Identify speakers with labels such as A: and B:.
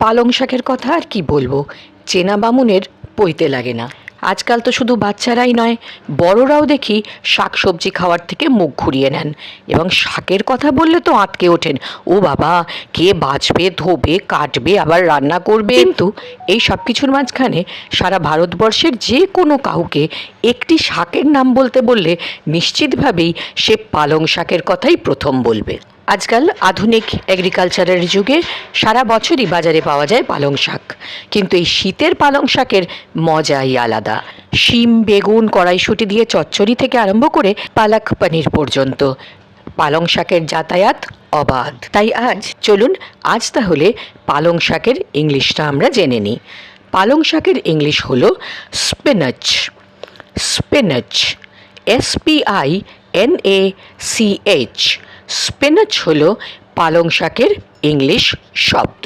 A: পালং শাকের কথা আর কি বলব? চেনা বামুনের পইতে লাগে না। আজকাল তো শুধু বাচ্চারাই নয়, বড়রাও দেখি শাক সবজি খাওয়ার থেকে মুখ ঘুরিয়ে নেন। এবং শাকের কথা বললে তো আঁতকে ওঠেন। ও বাবা, কে বাছবে ধোবে, কাটবে, আবার রান্না করবে? কিন্তু এই সব কিছুর মাঝখানে সারা ভারতবর্ষের যে কোনো কাউকে একটি শাকের নাম বলতে বললে নিশ্চিতভাবেই সে পালং শাকের কথাই প্রথম বলবে। আজকাল আধুনিক এগ্রিকালচারের যুগে সারা বছরই বাজারে পাওয়া যায় পালং শাক। কিন্তু এই শীতের পালং শাকের মজাই আলাদা। শিম, বেগুন, কড়াইশুঁটি দিয়ে চচ্চড়ি থেকে আরম্ভ করে পালাক পনির পর্যন্ত। পালং শাকের যাতায়াত অবাধ। তাই আজ চলুন, আজ তাহলে পালং শাকের ইংলিশটা আমরা জেনে নিই। পালং শাকের ইংলিশ হল spinach spinach S P I N A C H spinach হল পালং শাকের ইংলিশ শব্দ।